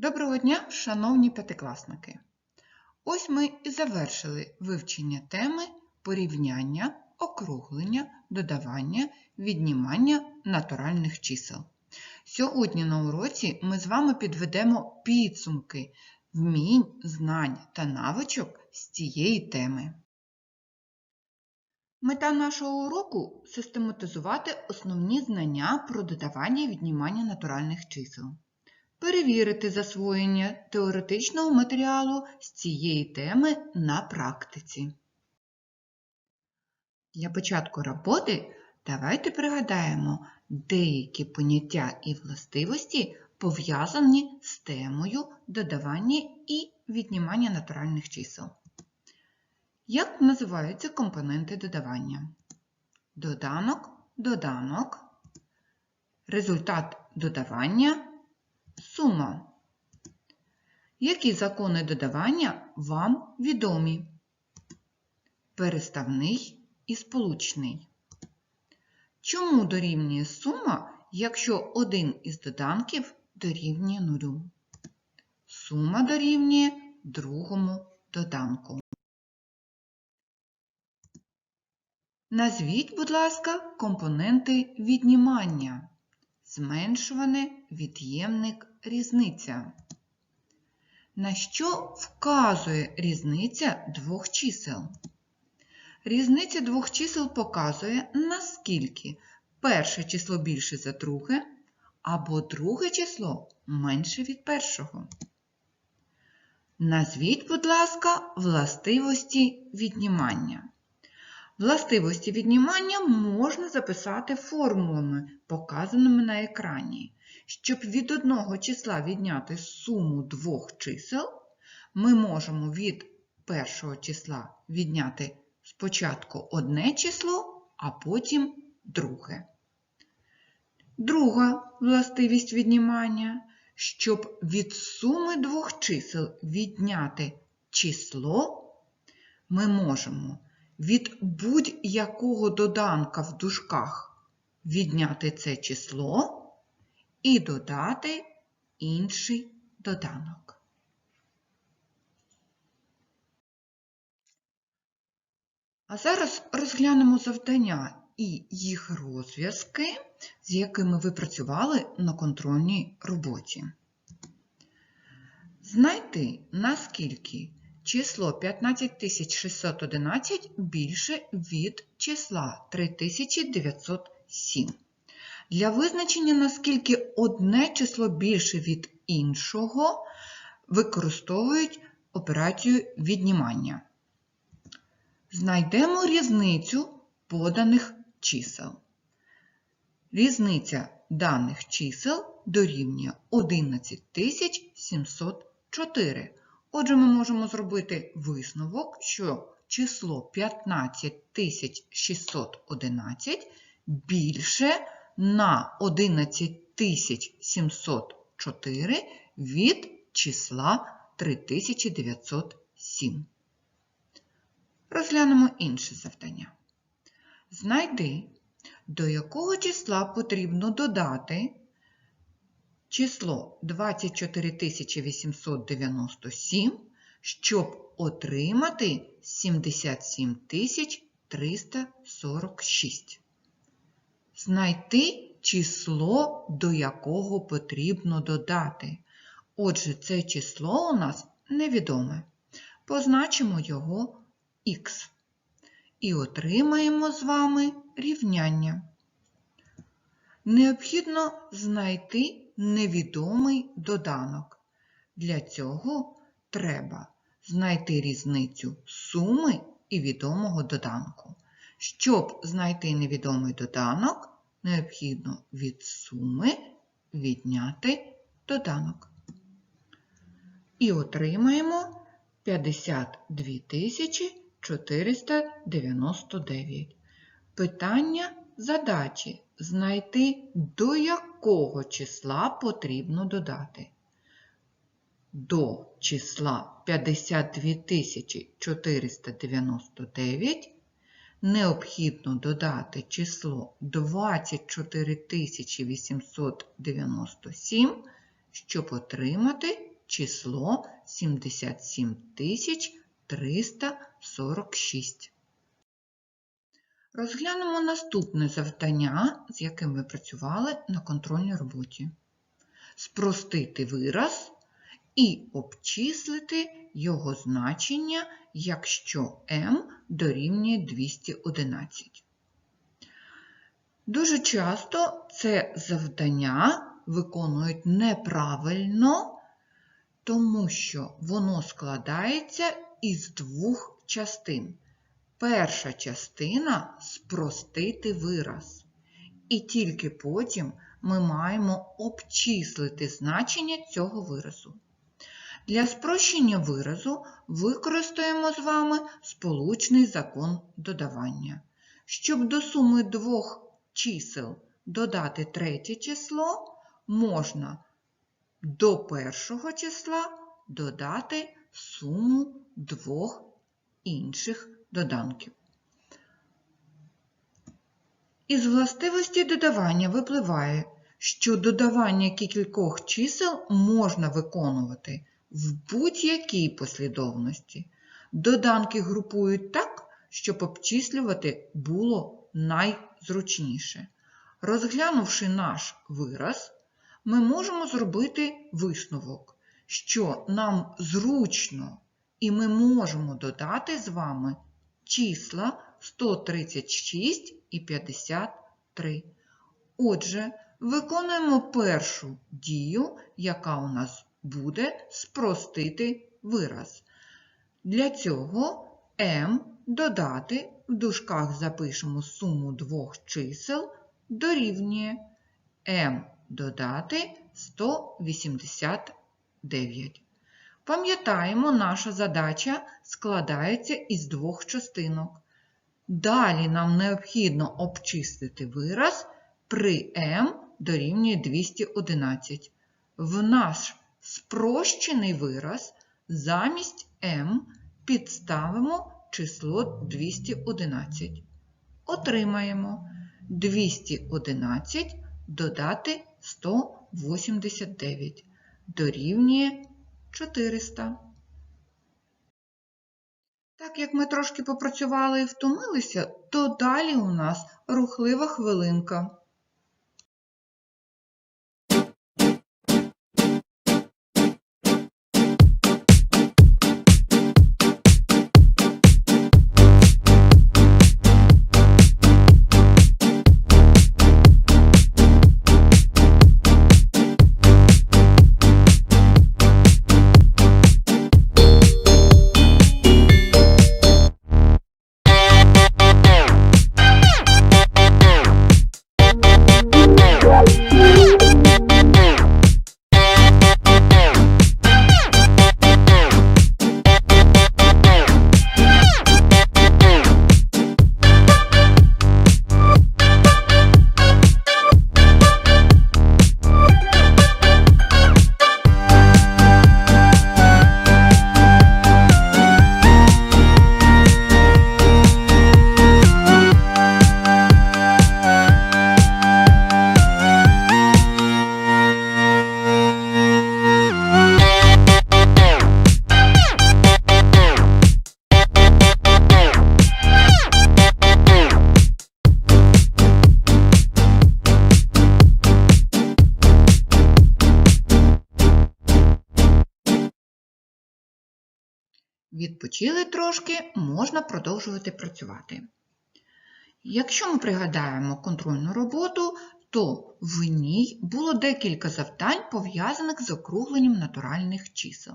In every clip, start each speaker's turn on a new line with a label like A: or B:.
A: Доброго дня, шановні п'ятикласники! Ось ми і завершили вивчення теми порівняння, округлення, додавання, віднімання натуральних чисел. Сьогодні на уроці ми з вами підведемо підсумки вмінь, знань та навичок з цієї теми. Мета нашого уроку систематизувати основні знання про додавання і віднімання натуральних чисел перевірити засвоєння теоретичного матеріалу з цієї теми на практиці. Для початку роботи давайте пригадаємо деякі поняття і властивості, пов'язані з темою додавання і віднімання натуральних чисел. Як називаються компоненти додавання? Доданок, доданок, результат додавання сума. Які закони додавання вам відомі? Переставний і сполучний. Чому дорівнює сума, якщо один із доданків дорівнює нулю? Сума дорівнює другому доданку. Назвіть, будь ласка, компоненти віднімання. Зменшуване, від'ємник, різниця. На що вказує різниця двох чисел? Різниця двох чисел показує, наскільки перше число більше за друге, або друге число менше від першого. Назвіть, будь ласка, властивості віднімання. Властивості віднімання можна записати формулами, показаними на екрані. Щоб від одного числа відняти суму двох чисел, ми можемо від першого числа відняти спочатку одне число, а потім друге. Друга властивість віднімання. Щоб від суми двох чисел відняти число, ми можемо від будь-якого доданка в дужках відняти це число і додати інший доданок. А зараз розглянемо завдання і їх розв'язки, з якими ви працювали на контрольній роботі. Знайти, наскільки число 15611 більше від числа 3907. Для визначення, наскільки одне число більше від іншого, використовують операцію віднімання. Знайдемо різницю поданих чисел. Різниця даних чисел дорівнює 11704. Отже, ми можемо зробити висновок, що число 15611 більше на 11704 від числа 3907. Розглянемо інше завдання. Знайди, до якого числа потрібно додати число 24897, щоб отримати 77346. Знайти число, до якого потрібно додати. Отже, це число у нас невідоме. Позначимо його х. І отримаємо з вами рівняння. Необхідно знайти невідомий доданок. Для цього треба знайти різницю суми і відомого доданку. Щоб знайти невідомий доданок, необхідно від суми відняти доданок. І отримаємо 52 499. Питання задачі знайти, до якого числа потрібно додати. До числа 52 499 необхідно додати число 24 897, щоб отримати число 77 346. Розглянемо наступне завдання, з яким ви працювали на контрольній роботі. Спростити вираз і обчислити його значення, якщо m дорівнює 211. Дуже часто це завдання виконують неправильно, тому що воно складається із двох частин. Перша частина спростити вираз. І тільки потім ми маємо обчислити значення цього виразу. Для спрощення виразу використаємо з вами сполучний закон додавання. Щоб до суми двох чисел додати третє число, можна до першого числа додати суму двох інших доданків. Із властивості додавання випливає, що додавання кількох чисел можна виконувати в будь-якій послідовності. Доданки групують так, щоб обчислювати було найзручніше. Розглянувши наш вираз, ми можемо зробити висновок, що нам зручно і ми можемо додати з вами числа 136 і 53. Отже, виконуємо першу дію, яка у нас буде спростити вираз. Для цього m додати в дужках запишемо суму двох чисел дорівнює m додати 189. Пам'ятаємо, наша задача складається із двох частинок. Далі нам необхідно обчистити вираз при m дорівнює 211. В наш спрощений вираз замість m підставимо число 211. Отримаємо 211 додати 189 дорівнює 400. Так як ми трошки попрацювали і втомилися, то далі у нас рухлива хвилинка. Відпочили трошки, можна продовжувати працювати. Якщо ми пригадаємо контрольну роботу, то в ній було декілька завдань, пов'язаних з округленням натуральних чисел.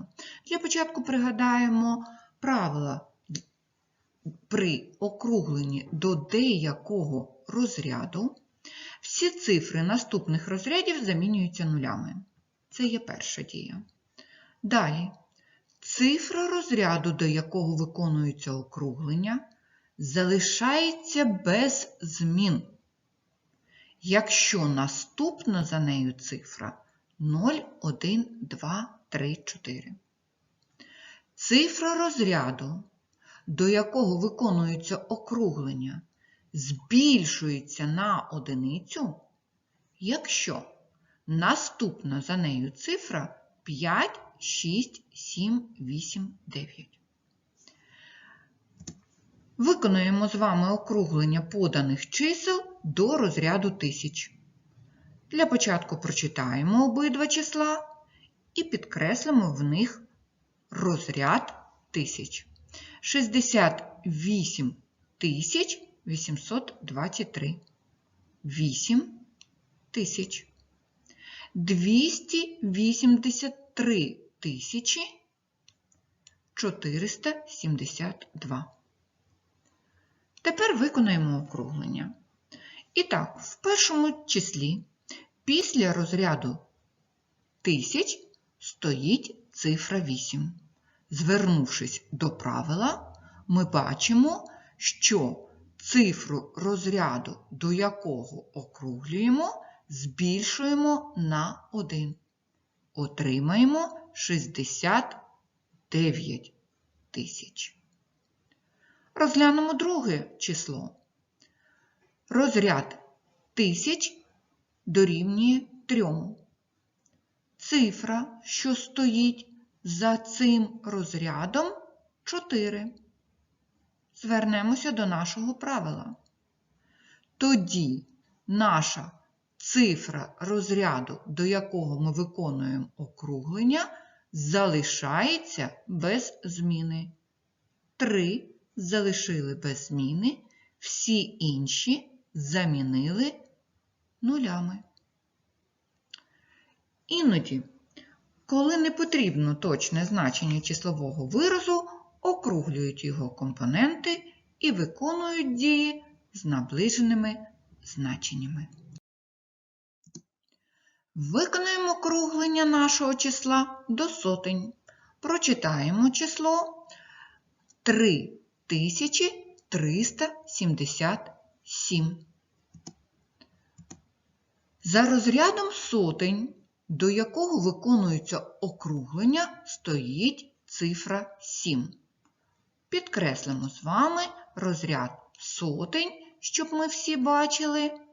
A: Для початку пригадаємо правила при округленні до деякого розряду. Всі цифри наступних розрядів замінюються нулями. Це є перша дія. Далі. Цифра розряду, до якого виконується округлення, залишається без змін, якщо наступна за нею цифра 0, 1, 2, 3, 4. Цифра розряду, до якого виконується округлення, збільшується на одиницю, якщо наступна за нею цифра 5 6, 7, 8, 9. Виконуємо з вами округлення поданих чисел до розряду тисяч. Для початку прочитаємо обидва числа і підкреслимо в них розряд тисяч. 68 тисяч 823. 8 тисяч. 283 тисячі 472. Тепер виконаємо округлення. І так, в першому числі після розряду тисяч стоїть цифра 8. Звернувшись до правила, ми бачимо, що цифру розряду, до якого округлюємо, збільшуємо на 1. Отримаємо 69 тисяч. Розглянемо друге число. Розряд тисяч дорівнює 3. Цифра, що стоїть за цим розрядом 4. Звернемося до нашого правила. Тоді наша цифра розряду, до якого ми виконуємо округлення, залишається без зміни. 3 залишили без зміни, всі інші замінили нулями. Іноді, коли не потрібно точне значення числового виразу, округлюють його компоненти і виконують дії з наближеними значеннями. Виконаємо округлення нашого числа до сотень. Прочитаємо число 3377. За розрядом сотень, до якого виконується округлення, стоїть цифра 7. Підкреслимо з вами розряд сотень, щоб ми всі бачили.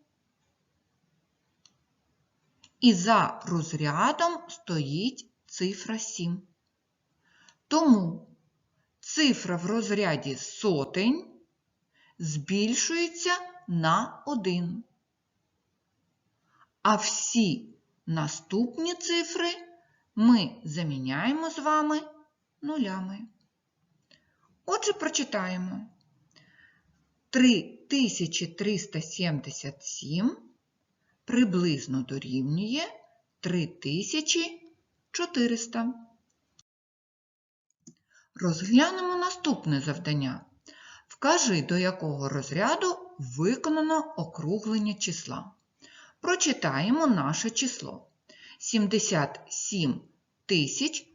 A: І за розрядом стоїть цифра 7. Тому цифра в розряді сотень збільшується на 1. А всі наступні цифри ми заміняємо з вами нулями. Отже, прочитаємо 3377 приблизно дорівнює 3400. Розглянемо наступне завдання. Вкажи, до якого розряду виконано округлення числа. Прочитаємо наше число. 77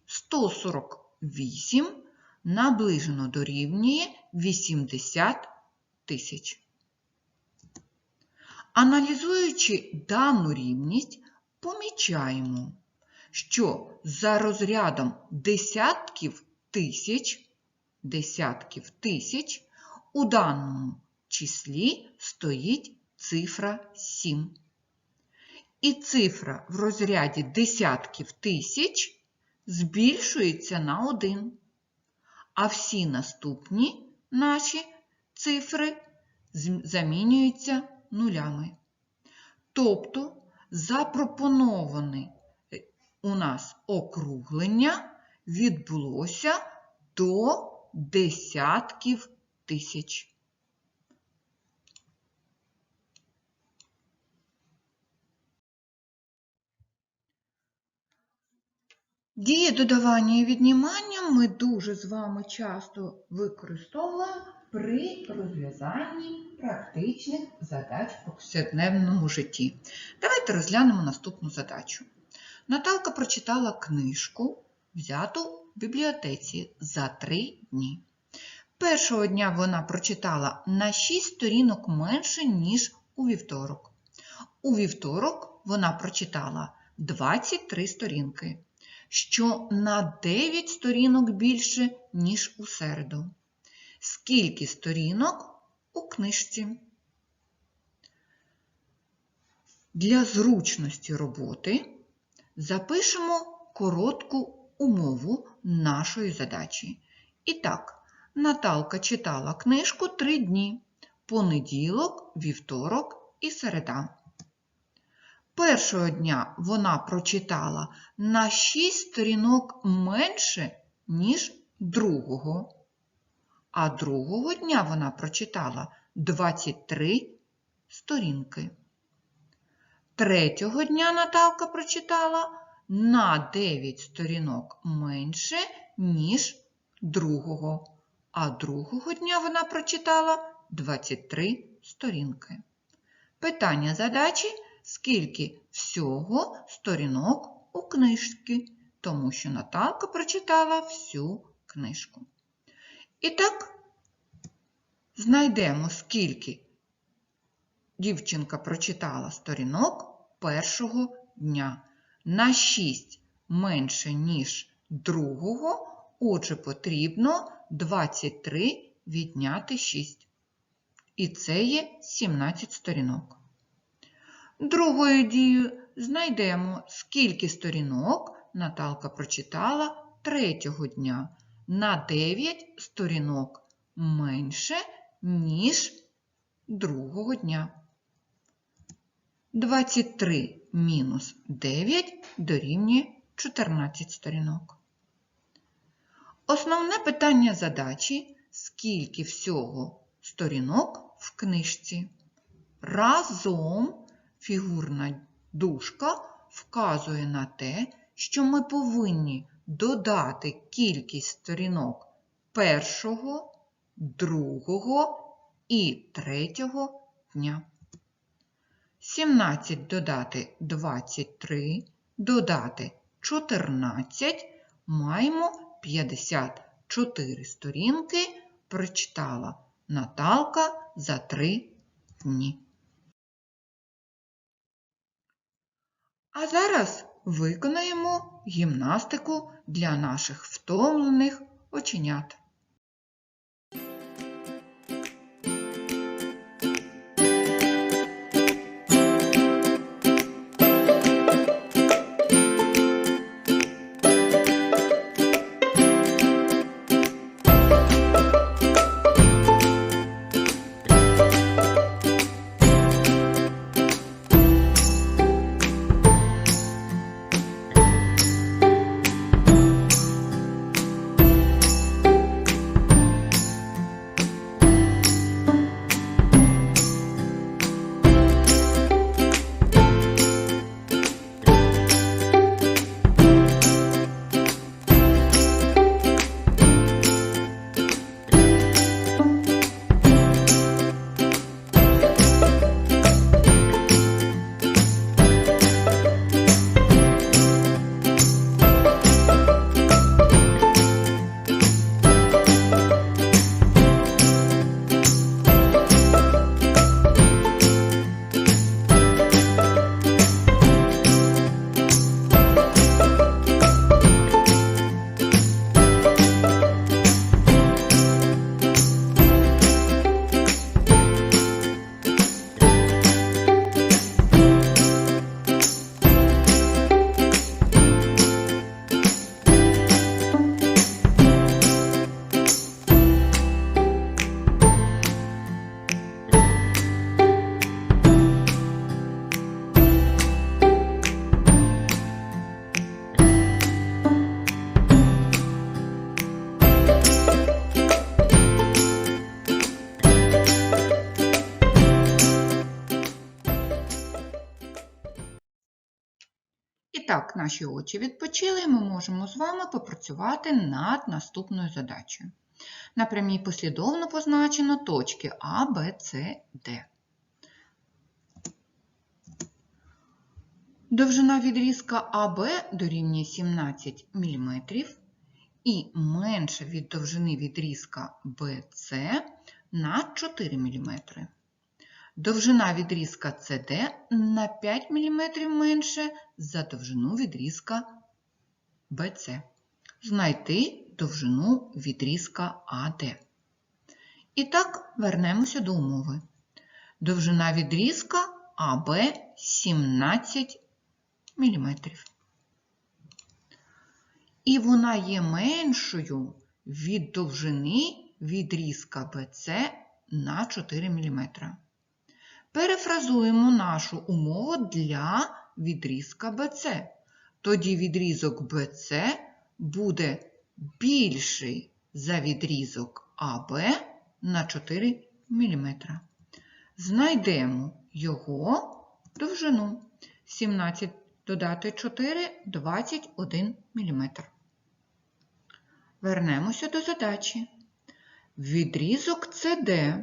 A: 148 наближено дорівнює 80 тисяч. Аналізуючи дану рівність, помічаємо, що за розрядом десятків тисяч, десятків тисяч у даному числі стоїть цифра 7. І цифра в розряді десятків тисяч збільшується на 1. А всі наступні наші цифри замінюються нулями. Тобто запропоноване у нас округлення відбулося до десятків тисяч. Дії додавання і віднімання ми дуже з вами часто використовуємо при розв'язанні практичних задач у повсякденному житті. Давайте розглянемо наступну задачу. Наталка прочитала книжку, взяту в бібліотеці за три дні. Першого дня вона прочитала на 6 сторінок менше, ніж у вівторок. У вівторок вона прочитала 23 сторінки, що на 9 сторінок більше, ніж у середу. Скільки сторінок у книжці? Для зручності роботи запишемо коротку умову нашої задачі. І так, Наталка читала книжку три дні понеділок, вівторок і середа. Першого дня вона прочитала на 6 сторінок менше, ніж другого. А другого дня вона прочитала 23 сторінки. Третього дня Наталка прочитала на 9 сторінок менше, ніж другого. А другого дня вона прочитала 23 сторінки. Питання задачі скільки всього сторінок у книжці, тому що Наталка прочитала всю книжку. І так, знайдемо, скільки дівчинка прочитала сторінок першого дня. На 6 менше, ніж другого, отже, потрібно 23 відняти 6. І це є 17 сторінок. Другою дією знайдемо, скільки сторінок Наталка прочитала третього дня. На 9 сторінок менше, ніж другого дня. 23 мінус 9 дорівнює 14 сторінок. Основне питання задачі скільки всього сторінок в книжці. Разом фігурна дужка вказує на те, що ми повинні додати кількість сторінок першого, другого і третього дня. 17 додати 23, додати 14, маємо 54 сторінки, прочитала Наталка за 3 дні. А зараз виконаємо гімнастику для наших втомлених оченят. Наші очі відпочили, ми можемо з вами попрацювати над наступною задачею. На прямій послідовно позначено точки А, Б, С, Д. Довжина відрізка АБ дорівнює 17 мм і менша від довжини відрізка BC на 4 мм. Довжина відрізка CD на 5 мм менше за довжину відрізка BC. Знайти довжину відрізка AD. І так, вернемося до умови. Довжина відрізка АБ 17 мм. і вона є меншою від довжини відрізка BC на 4 мм. Перефразуємо нашу умову для відрізка BC. Тоді відрізок BC буде більший за відрізок АБ на 4 мм. Знайдемо його довжину 17 додати 4 21 мм. Вернемося до задачі. Відрізок CD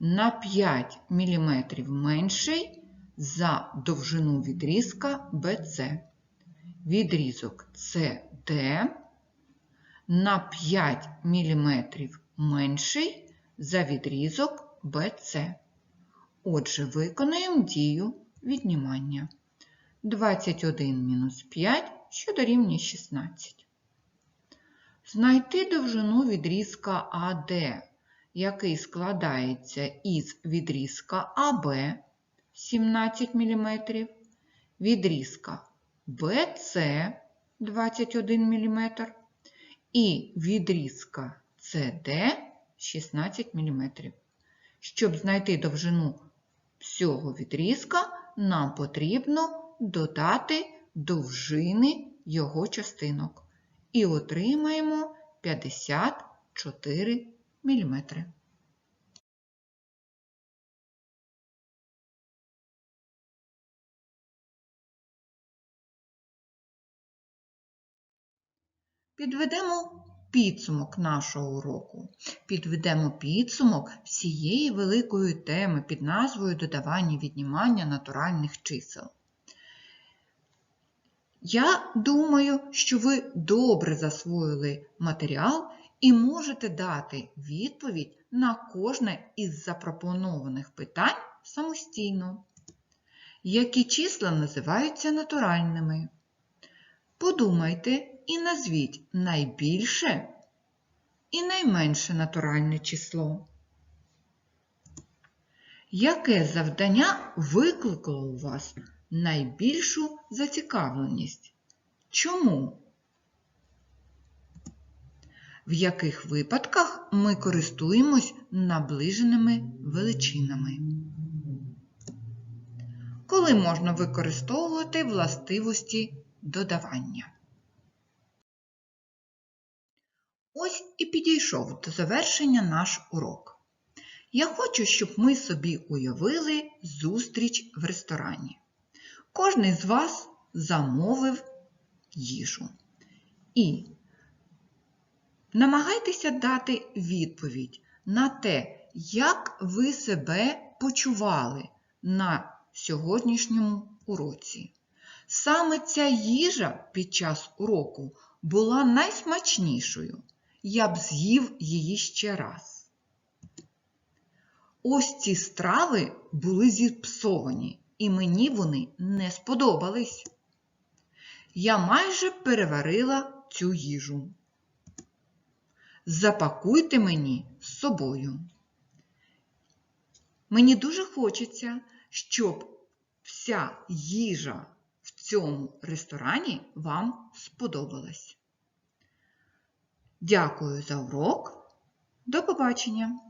A: на 5 мм менший за довжину відрізка BC. Відрізок CD на 5 мм менший за відрізок BC. Отже, виконуємо дію віднімання. 21 мінус 5, що дорівнює 16. Знайти довжину відрізка АД, який складається із відрізка АБ 17 мм, відрізка BC 21 мм і відрізка CD 16 мм. Щоб знайти довжину всього відрізка, нам потрібно додати довжини його частинок. І отримаємо 54 мм. Підведемо підсумок нашого уроку. Підведемо підсумок всієї великої теми під назвою Додавання віднімання натуральних чисел. Я думаю, що ви добре засвоїли матеріал і можете дати відповідь на кожне із запропонованих питань самостійно. Які числа називаються натуральними? Подумайте і назвіть найбільше і найменше натуральне число. Яке завдання викликало у вас найбільшу зацікавленість? Чому? В яких випадках ми користуємось наближеними величинами? Коли можна використовувати властивості додавання? Ось і підійшов до завершення наш урок. Я хочу, щоб ми собі уявили зустріч в ресторані. Кожний з вас замовив їжу. І намагайтеся дати відповідь на те, як ви себе почували на сьогоднішньому уроці. Саме ця їжа під час уроку була найсмачнішою. Я б з'їв її ще раз. Ось ці страви були зіпсовані, і мені вони не сподобались. Я майже переварила цю їжу. Запакуйте мені з собою. Мені дуже хочеться, щоб вся їжа в цьому ресторані вам сподобалась. Дякую за урок. До побачення!